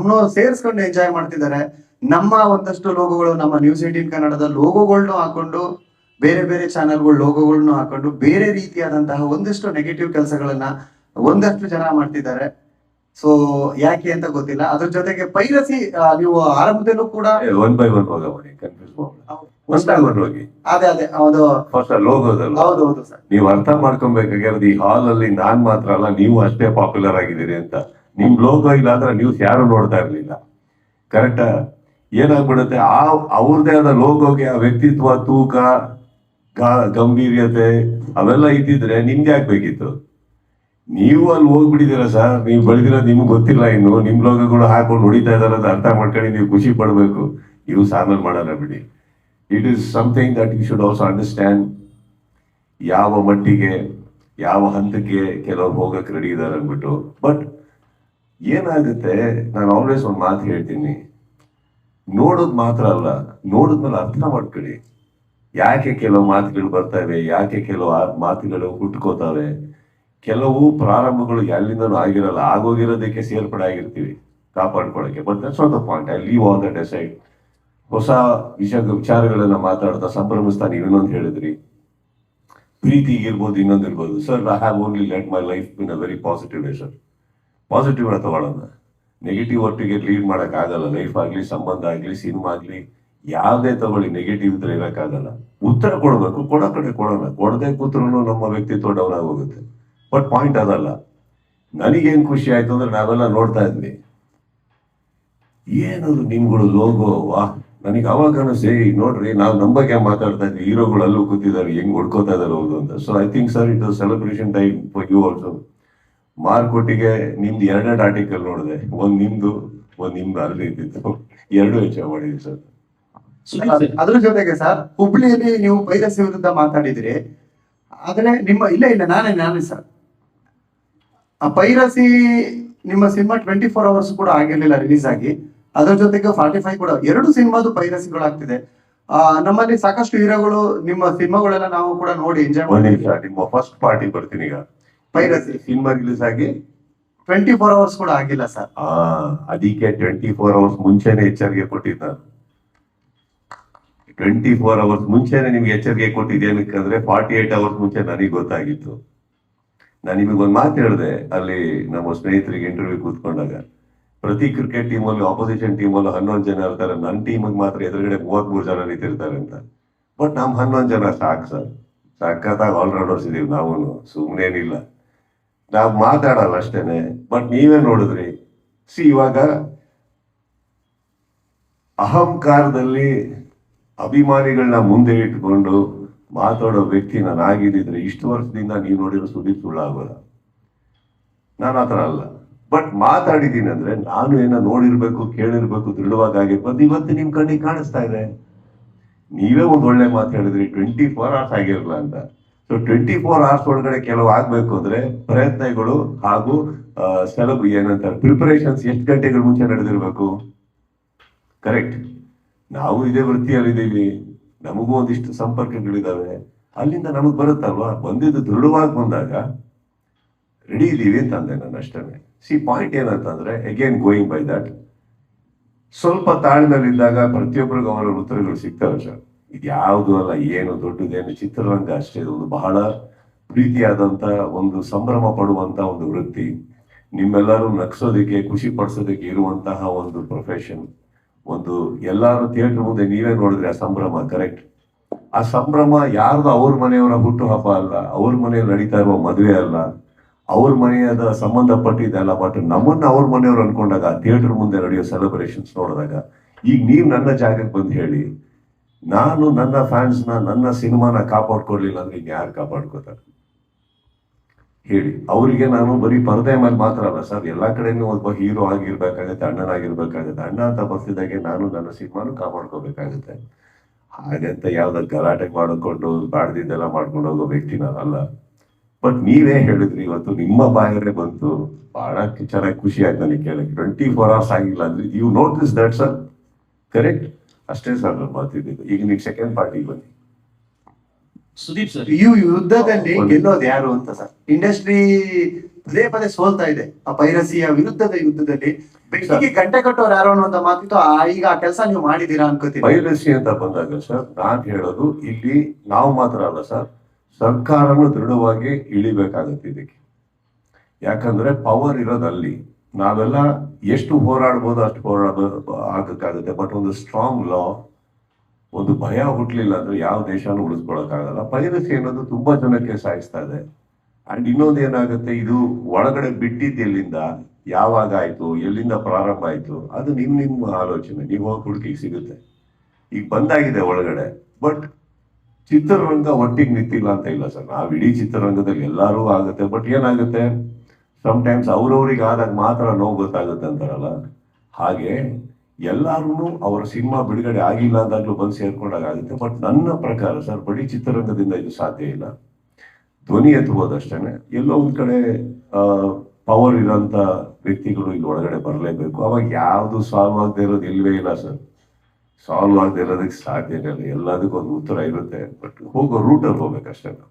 ನಮ್ಮನವ್ರು ಸೇರಿಸ್ಕೊಂಡು ಎಂಜಾಯ್ ಮಾಡ್ತಿದ್ದಾರೆ. ನಮ್ಮ ಒಂದಷ್ಟು ಲೋಗೋಗಳು ನಮ್ಮ ನ್ಯೂಸ್ ಏಟೀನ್ ಕನ್ನಡದ ಲೋಗೋಗಳನ್ನೂ ಹಾಕೊಂಡು ಬೇರೆ ಬೇರೆ ಚಾನೆಲ್ಗಳು ಲೋಗೋಗಳನ್ನೂ ಹಾಕೊಂಡು ಬೇರೆ ರೀತಿಯಾದಂತಹ ಒಂದಷ್ಟು ನೆಗೆಟಿವ್ ಕೆಲಸಗಳನ್ನ ಒಂದಷ್ಟು ಜನ ಮಾಡ್ತಿದ್ದಾರೆ. ಸೊ ಯಾಕೆ ಅಂತ ಗೊತ್ತಿಲ್ಲ. ಅದ್ರ ಜೊತೆಗೆ ಪೈರಸಿ ನೀವು ಆರಂಭದಲ್ಲೂ ಕೂಡ ಒನ್ ಬೈ ಒನ್ ಹೋಗ. ಕನ್ಫ್ಯೂಸ್ ಅದೇ ಅದೇ ಹೌದು. ಫಸ್ಟ್ ಲೋಗೋದಲ್ಲ ಹೌದು ಹೌದು ಸರ್. ನೀವು ಅರ್ಥ ಮಾಡ್ಕೊಬೇಕಾಗಿರೋದು ಈ ಹಾಲ್ ಅಲ್ಲಿ ನಾನ್ ಮಾತ್ರ ಅಲ್ಲ ನೀವು ಅಷ್ಟೇ ಪಾಪ್ಯುಲರ್ ಆಗಿದ್ದೀರಿ ಅಂತ. ನಿಮ್ ಲೋಗೋ ಇಲ್ಲ ಅಂದ್ರೆ ನ್ಯೂಸ್ ಯಾರು ನೋಡ್ತಾ ಇರ್ಲಿಲ್ಲ. ಕರೆಕ್ಟಾ ಏನಾಗ್ಬಿಡುತ್ತೆ? ಆ ಅವ್ರದೇ ಆದ ಲೋಗೋಗೆ ಆ ವ್ಯಕ್ತಿತ್ವ, ತೂಕ ಗಂಭೀರ್ಯತೆ ಅವೆಲ್ಲ ಇದ್ದಿದ್ರೆ ನಿಮ್ಗೆ ಆಗ್ಬೇಕಿತ್ತು ನೀವು ಅಲ್ಲಿ ಹೋಗ್ಬಿಟ್ಟಿದ್ದೀರ ಸರ್? ನೀವು ಬೆಳೆದಿರೋದು ನಿಮ್ಗೆ ಗೊತ್ತಿಲ್ಲ ಇನ್ನು. ನಿಮ್ ಲೋಕಗಳು ಹಾಕೊಂಡು ಹೊಡಿತಾ ಇದಾರೆ ಅಂತ ಅರ್ಥ ಮಾಡ್ಕೊಂಡು ನೀವು ಖುಷಿ ಪಡಬೇಕು. ಇವು ಆಮೇಲೆ ಮಾಡಲ್ಲ ಬಿಡಿ. It is something that you should also understand ಯಾವ ಮಟ್ಟಿಗೆ, ಯಾವ ಹಂತಕ್ಕೆ ಕೆಲವ್ರು ಹೋಗಕ್ಕೆ ರೆಡಿ ಇದಾರೆ ಅಂದ್ಬಿಟ್ಟು. ಬಟ್ ಏನಾಗುತ್ತೆ? ನಾನು ಆಲ್ವೇಸ್ ಒಂದು ಮಾತು ಹೇಳ್ತೀನಿ. ನೋಡೋದು ಮಾತ್ರ ಅಲ್ಲ ನೋಡಿದ್ಮೇಲೆ ಅರ್ಥ ಮಾಡ್ಕೊಳ್ಳಿ. ಯಾಕೆ ಕೆಲವು ಮಾತುಗಳು ಬರ್ತವೆ ಯಾಕೆ ಕೆಲವು ಮಾತುಗಳು ಹುಟ್ಕೋತಾವೆ? ಕೆಲವು ಪ್ರಾರಂಭಗಳು ಎಲ್ಲಿಂದನೂ ಆಗಿರಲ್ಲ, ಆಗೋಗಿರೋದಕ್ಕೆ ಸೇರ್ಪಡೆ ಆಗಿರ್ತೀವಿ ಕಾಪಾಡ್ಕೊಳಕ್ಕೆ but that's at the point I leave on the decide ಹೊಸ ವಿಷಯ, ವಿಚಾರಗಳನ್ನ ಮಾತಾಡ್ತಾ ಸಂಭ್ರಮಿಸ್ತಾ ನೀವು ಇನ್ನೊಂದು ಹೇಳಿದ್ರಿ. ಪ್ರೀತಿಗಿರ್ಬೋದು ಇನ್ನೊಂದು ಇರ್ಬೋದು. Sir I have only let my life in a very positive way sir positive ತಗೊಳ್ಳೋಣ ನೆಗೆಟಿವ್ ಒಟ್ಟಿಗೆ ಲೀಡ್ ಮಾಡಕ್ ಆಗಲ್ಲ. ಲೈಫ್ ಆಗ್ಲಿ ಸಂಬಂಧ ಆಗ್ಲಿ ಸಿನಿಮಾ ಆಗ್ಲಿ ಯಾವುದೇ ತಗೊಳ್ಳಿ ನೆಗೆಟಿವ್ ಇದ್ರೆ ಇರೋಕ್ಕಾಗಲ್ಲ ಉತ್ತರ ಕೊಡಬೇಕು. ಕೊಡೋ ಕಡೆ ಕೊಡೋಣ ಕೊಡದೆ ಕೂತ್ರೂ ನಮ್ಮ ವ್ಯಕ್ತಿತ್ವ ಡೌನ್ ಆಗೋಗುತ್ತೆ. ಬಟ್ ಪಾಯಿಂಟ್ ಅದಲ್ಲ. ನನಗೇನ್ ಖುಷಿ ಆಯ್ತು ಅಂದ್ರೆ ನಾವೆಲ್ಲ ನೋಡ್ತಾ ಇದ್ವಿ. ಏನದು ನಿಮ್ಗಳು ಲೋಗೋ ವಾ ನನಗೆ ಅವಾಗ ಅನಿಸ್ತು "ಏಯ್, ನೋಡ್ರಿ ನಾವು ನಮ್ಮ ಬಗ್ಗೆ ಮಾತಾಡ್ತಾ ಇದ್ವಿ. ಹೀರೋಗಳು ಅಲ್ಲೂ ಕೂತಿದ್ದಾರೆ. ಹೆಂಗ್ ಹೊಡ್ಕೋತಾ ಇದಾರೆ ಹೌದು ಅಂತ. So I think sir it celebration time for you also ಮಾರ್ಕೊಟ್ಟಿಗೆ ನಿಮ್ದು ಎರಡೆರಡು ಆರ್ಟಿಕಲ್ ನೋಡಿದೆ. ಒಂದ್ ನಿಮ್ದು ಒಂದ್ ನಿಮ್ದು ಅಲ್ಲಿ ಇದ್ದಿತ್ತು ಎರಡು ಹೆಚ್ಚ ಮಾಡಿದ್ವಿ ಸರ್. ಅದ್ರ ಜೊತೆಗೆ ಸರ್ ಹುಬ್ಳಿಯಲ್ಲಿ ನೀವು ಪೈರಸಿ ವಿರುದ್ಧ ಮಾತಾಡಿದ್ರಿ. ಆದ್ರೆ ನಿಮ್ಮ ಇಲ್ಲ ಇಲ್ಲ ನಾನೇ ನಾನೇ ಸರ್. ಆ ಪೈರಸಿ ನಿಮ್ಮ ಸಿನಿಮಾ ಟ್ವೆಂಟಿ ಫೋರ್ ಅವರ್ಸ್ ಕೂಡ ಆಗಿರ್ಲಿಲ್ಲ ರಿಲೀಸ್ ಆಗಿ. ಅದ್ರ ಜೊತೆಗೆ ಫಾರ್ಟಿ ಫೈವ್ ಕೂಡ ಎರಡು ಸಿನಿಮಾದು ಪೈರಸಿಗಳಾಗ್ತಿದೆ. ಆ ನಮ್ಮಲ್ಲಿ ಸಾಕಷ್ಟು ಹೀರೋಗಳು ನಿಮ್ಮ ಸಿನಿಮಾಗಳೆಲ್ಲ ನಾವು ಕೂಡ ನೋಡಿ ಎಂಜಾಯ್ ಮಾಡಿ ನಿಮ್ಮ ಫಸ್ಟ್ ಪಾರ್ಟಿ ಬರ್ತೀನಿ ಈಗ. ಪೈರಸಿ. ಸಿನಿಮಾ ರಿಲೀಸ್ ಆಗಿ ಟ್ವೆಂಟಿ ಫೋರ್ ಅವರ್ಸ್ ಕೂಡ ಆಗಿಲ್ಲ ಸರ್. ಆ ಅದಕ್ಕೆ ಟ್ವೆಂಟಿ ಫೋರ್ ಅವರ್ಸ್ ಮುಂಚೆನೆ ಎಚ್ಚರಿಕೆ ಕೊಟ್ಟಿದ್ದ ಟ್ವೆಂಟಿ ಫೋರ್ ಅವರ್ಸ್ ಮುಂಚೆನೆ ನಿಮ್ಗೆ ಎಚ್ಚರಿಕೆ ಕೊಟ್ಟಿದ್ದೆ ಅಂದ್ರೆ ಫಾರ್ಟಿ ಏಟ್ ಅವರ್ಸ್ ಮುಂಚೆ ನನಗೆ ಗೊತ್ತಾಗಿತ್ತು. ನಾನು ನಿಮಗೆ ಒಂದು ಮಾತು ಹೇಳಿದೆ ಅಲ್ಲಿ ನಮ್ಮ ಸ್ನೇಹಿತರಿಗೆ ಇಂಟರ್ವ್ಯೂ ಕೂತ್ಕೊಂಡಾಗ. ಪ್ರತಿ ಕ್ರಿಕೆಟ್ ಟೀಮಲ್ಲಿ ಆಪೋಸಿಷನ್ ಟೀಮಲ್ಲಿ ಹನ್ನೊಂದು ಜನ ಇರ್ತಾರೆ. ನನ್ನ ಟೀಮಿಗೆ ಮಾತ್ರ ಎದುರುಗಡೆ ಮೂವತ್ಮೂರು ಜನ ನಿಂತಿರ್ತಾರೆ ಅಂತ. ಬಟ್ ನಮ್ ಹನ್ನೊಂದು ಜನ ಸಾಕು ಸರ್. ಸಖತ್ತಾಗಿ ಆಲ್ರೌಂಡರ್ಸ್ ಇದೀವಿ ನಾವು ಸುಮ್ಮನೇನಿಲ್ಲ ನಾವು ಮಾತಾಡಲ್ಲ ಅಷ್ಟೇನೆ ಬಟ್ ನೀವೇ ನೋಡಿದ್ರಿ. ಸಿ ಇವಾಗ ಅಹಂಕಾರದಲ್ಲಿ ಅಭಿಮಾನಿಗಳನ್ನ ಮುಂದೆ ಇಟ್ಕೊಂಡು ಮಾತಾಡೋ ವ್ಯಕ್ತಿ ನಾನು ಆಗಿದ್ದಿದ್ರೆ ಇಷ್ಟು ವರ್ಷದಿಂದ ನೀವು ನೋಡಿರೋ ಸುದೀಪ್ ಸುಳ್ಳಾಗೋಲ್ಲ. ನಾನು ಆತರ ಅಲ್ಲ. ಬಟ್ ಮಾತಾಡಿದ್ದೀನಿ ಅಂದ್ರೆ ನಾನು ಏನೋ ನೋಡಿರ್ಬೇಕು, ಕೇಳಿರ್ಬೇಕು ಆಗಿರ್ಬೋದು ಇವತ್ತು ನಿಮ್ ಕಣ್ಣಿಗೆ ಕಾಣಿಸ್ತಾ ಇದೆ. ನೀವೇ ಒಂದು ಒಳ್ಳೆ ಮಾತು ಹೇಳಿದ್ರಿ ಟ್ವೆಂಟಿ ಫೋರ್ ಅವರ್ಸ್ ಆಗಿರಲ್ಲ ಅಂತ. ಸೊ ಟ್ವೆಂಟಿ ಫೋರ್ ಅವರ್ಸ್ ಒಳಗಡೆ ಕೆಲವು ಆಗ್ಬೇಕು ಅಂದ್ರೆ ಪ್ರಯತ್ನಗಳು ಹಾಗೂ ಸೆಲಬ್ ಏನಂತಾರೆ? ಪ್ರಿಪರೇಷನ್ಸ್ ಎಷ್ಟು ಗಂಟೆಗಳ ಮುಂಚೆ ನಡೆದಿರ್ಬೇಕು? ಕರೆಕ್ಟ್ ನಾವು ಇದೇ ವೃತ್ತಿಯಲ್ಲಿದ್ದೀವಿ ನಮಗೂ ಒಂದಿಷ್ಟು ಸಂಪರ್ಕಗಳಿದ್ದಾವೆ ಅಲ್ಲಿಂದ ನಮಗ್ ಬರುತ್ತಲ್ವಾ? ಬಂದಿದ್ದು ದೃಢವಾಗಿ ಬಂದಾಗ ರೆಡಿ ಇದೀವಿ ಅಂತ ಅಂದೆ ನಾನು ಅಷ್ಟೇ ಸಿ ಪಾಯಿಂಟ್ ಏನಂತಂದ್ರೆ ಅಗೇನ್ ಗೋಯಿಂಗ್ ಬೈ ದಟ್ ಸ್ವಲ್ಪ ತಾಳ್ಮೆಯಲ್ಲಿದ್ದಾಗ ಪ್ರತಿಯೊಬ್ಬರಿಗೂ ಅವರ ಉತ್ತರಗಳು ಸಿಗ್ತವೆ ಸರ್. ಇದು ಯಾವುದು ಅಲ್ಲ, ಏನು ದೊಡ್ಡದೇನು ಚಿತ್ರರಂಗ ಅಷ್ಟೇ ಒಂದು ಬಹಳ ಪ್ರೀತಿಯಾದಂತ ಒಂದು ಸಂಭ್ರಮ ಪಡುವಂತ ಒಂದು ವೃತ್ತಿ. ನಿಮ್ಮೆಲ್ಲರೂ ನಗ್ಸೋದಕ್ಕೆ, ಖುಷಿ ಪಡಿಸೋದಕ್ಕೆ ಇರುವಂತಹ ಒಂದು ಪ್ರೊಫೆಷನ್ ಒಂದು ಎಲ್ಲಾರು ಥಿಯೇಟರ್ ಮುಂದೆ ನೀವೇ ನೋಡಿದ್ರೆ ಆ ಸಂಭ್ರಮ ಕರೆಕ್ಟ್ ಆ ಸಂಭ್ರಮ ಯಾರ್ದು ಅವ್ರ ಮನೆಯವರ ಹುಟ್ಟು ಹಬ್ಬ ಅಲ್ಲ, ಅವ್ರ ಮನೆಯಲ್ಲಿ ನಡೀತಾ ಇರುವ ಮದುವೆ ಅಲ್ಲ, ಅವ್ರ ಮನೆಯದ ಸಂಬಂಧಪಟ್ಟಿದ್ದಲ್ಲ ಬಟ್ ನಮ್ಮನ್ನ ಅವ್ರ ಮನೆಯವ್ರು ಅನ್ಕೊಂಡಾಗ ಥಿಯೇಟರ್ ಮುಂದೆ ನಡೆಯೋ ಸೆಲೆಬ್ರೇಷನ್ಸ್ ನೋಡಿದಾಗ, ಈಗ ನೀವು ನನ್ನ ಜಾಗಕ್ಕೆ ಬಂದು ಹೇಳಿ ನಾನು ನನ್ನ ಫ್ಯಾನ್ಸ್ನ ನನ್ನ ಸಿನಿಮಾನ ಕಾಪಾಡ್ಕೊಳ್ಳಿಲ್ಲ ಅಂದ್ರೆ ಇನ್ ಯಾರು ಕಾಪಾಡ್ಕೋತಾರೆ ಹೇಳಿ. ಅವರಿಗೆ ನಾನು ಬರೀ ಪರದೆ ಮೇಲೆ ಮಾತ್ರ ಅಲ್ಲ ಸರ್, ಎಲ್ಲಾ ಕಡೆನೂ ಒಬ್ಬ ಹೀರೋ ಆಗಿರ್ಬೇಕಾಗತ್ತೆ, ಅಣ್ಣನಾಗಿರ್ಬೇಕಾಗತ್ತೆ. ಅಣ್ಣ ಅಂತ ಬರ್ತಿದ್ದಾಗೆ ನಾನು ನನ್ನ ಸಿನಿಮಾನು ಕಾಪಾಡ್ಕೋಬೇಕಾಗತ್ತೆ ಹಾಗಂತ ಯಾವ್ದಾದ್ರು ಗಲಾಟೆ ಮಾಡಿಕೊಂಡು, ಬಾಡ್ದಿದ್ದೆಲ್ಲ ಮಾಡ್ಕೊಂಡು ಹೋಗೋ ವ್ಯಕ್ತಿ ನಾನಲ್ಲ ಬಟ್ ನೀವೇ ಹೇಳಿದ್ರಿ, ಇವತ್ತು ನಿಮ್ಮ ಬಾಯಲ್ಲೇ ಬಂತು. ಬಹಳ ಚೆನ್ನಾಗಿ ಖುಷಿ ಆಯ್ತು ನನಗೆ ಕೇಳಕ್ಕೆ. ಟ್ವೆಂಟಿ ಫೋರ್ ಅವರ್ಸ್ ಆಗಿಲ್ಲ ಅಂದ್ರೆ you notice that sir correct ಅಷ್ಟೇ ಸರ್ ನಾನು ಮಾತಿದ್ದು ಈಗ ನೀವು ಸೆಕೆಂಡ್ ಪಾರ್ಟಿಗೆ ಬನ್ನಿ. ಸುದೀಪ್ ಸರ್. ಈ ಯುದ್ಧದಲ್ಲಿ ಗೆಲ್ಲೋದು ಯಾರು ಅಂತ ಸರ್? ಇಂಡಸ್ಟ್ರಿ ಪದೇ ಪದೇ ಸೋಲ್ತಾ ಇದೆ. ಆ ಪೈರಸಿಯ ವಿರುದ್ಧದ ಯುದ್ಧದಲ್ಲಿ. ಬೆಟ್ಟಿಗೆ ಗಂಟೆ ಕಟ್ಟೋರು ಯಾರು ಅನ್ನೋ ಮಾತಿತ್ತು ಆ ಈಗ ಆ ಕೆಲಸ ನೀವು ಮಾಡಿದೀರಾ ಅನ್ಕೋತೀನಿ. ಪೈರಸಿ ಅಂತ ಬಂದಾಗ ಸರ್ ನಾನ್ ಹೇಳೋದು ಇಲ್ಲಿ ನಾವು ಮಾತ್ರ ಅಲ್ಲ ಸರ್ ಸರ್ಕಾರನು ದೃಢವಾಗಿ ಇಳಿಬೇಕಾಗತ್ತೆ ಇದಕ್ಕೆ. ಯಾಕಂದ್ರೆ ಪವರ್ ಇರೋದಲ್ಲಿ ನಾವೆಲ್ಲ ಎಷ್ಟು ಹೋರಾಡ್ಬೋದು ಅಷ್ಟು ಹೋರಾಡ ಆಗಕ್ಕಾಗುತ್ತೆ. ಬಟ್ ಒಂದು ಸ್ಟ್ರಾಂಗ್ ಲಾ ಒಂದು ಭಯ ಹುಟ್ಟಲಿಲ್ಲ ಅಂದ್ರೆ ಯಾವ ದೇಶನೂ ಉಳಿಸ್ಕೊಳಕ್ಕಾಗಲ್ಲ ಪೈರಸಿ ಅನ್ನೋದು ತುಂಬಾ ಜನಕ್ಕೆ ಸಾಯಿಸ್ತಾ ಇದೆ. ಅಂಡ್ ಇನ್ನೊಂದು ಏನಾಗುತ್ತೆ, ಇದು ಒಳಗಡೆ ಬಿಟ್ಟಿದ್ದು ಎಲ್ಲಿಂದ? ಯಾವಾಗ ಆಯ್ತು? ಎಲ್ಲಿಂದ ಪ್ರಾರಂಭ ಆಯ್ತು? ಅದು ನಿಮ್ ನಿಮ್ಮ ಆಲೋಚನೆ. ನೀವು ಹೋಗಿ ಹುಡುಕಿ ಸಿಗುತ್ತೆ. ಈಗ ಬಂದಾಗಿದೆ ಒಳಗಡೆ. ಬಟ್ ಚಿತ್ರರಂಗ ಒಟ್ಟಿಗೆ ನಿಂತಿಲ್ಲ ಅಂತ ಇಲ್ಲ ಸರ್. ನಾವು ಇಡೀ ಚಿತ್ರರಂಗದಲ್ಲಿ ಎಲ್ಲರೂ ಆಗುತ್ತೆ. ಬಟ್ ಏನಾಗುತ್ತೆ? ಟೈಮ್ಸ್ ಅವ್ರವ್ರಿಗೆ ಆದಾಗ ಮಾತ್ರ ನೋವು ಗೊತ್ತಾಗುತ್ತೆ ಅಂತಾರಲ್ಲ? ಹಾಗೆ ಎಲ್ಲಾರು ಅವರ ಸಿನಿಮಾ ಬಿಡುಗಡೆ ಆಗಿಲ್ಲ ಅಂದಾಗಲೂ ಬಂದು ಸೇರ್ಕೊಂಡಾಗ ಆಗುತ್ತೆ. ಬಟ್ ನನ್ನ ಪ್ರಕಾರ ಸರ್ ಬರೀ ಚಿತ್ರರಂಗದಿಂದ ಇದು ಸಾಧ್ಯ ಇಲ್ಲ. ಧ್ವನಿ ಎತ್ತಬಹುದು ಅಷ್ಟೇನೆ ಎಲ್ಲೋ ಒಂದ್ ಕಡೆ ಪವರ್ ಇರೋಂತ ವ್ಯಕ್ತಿಗಳು ಇಲ್ಲಿ ಒಳಗಡೆ ಬರಲೇಬೇಕು. ಅವಾಗ ಯಾವುದು ಸಾಲ್ವ್ ಆಗದೆ ಇರೋದು ಇಲ್ವೇ ಇಲ್ಲ ಸರ್ ಸಾಲ್ವ್ ಆಗದೆ ಇರೋದಕ್ಕೆ ಸಾಧ್ಯ ಇಲ್ಲ. ಎಲ್ಲದಕ್ಕೂ ಒಂದು ಉತ್ತರ ಇರುತ್ತೆ. ಬಟ್ ಹೋಗೋ ರೂಟಲ್ಲಿ ಹೋಗ್ಬೇಕಷ್ಟೇ. ನಾವು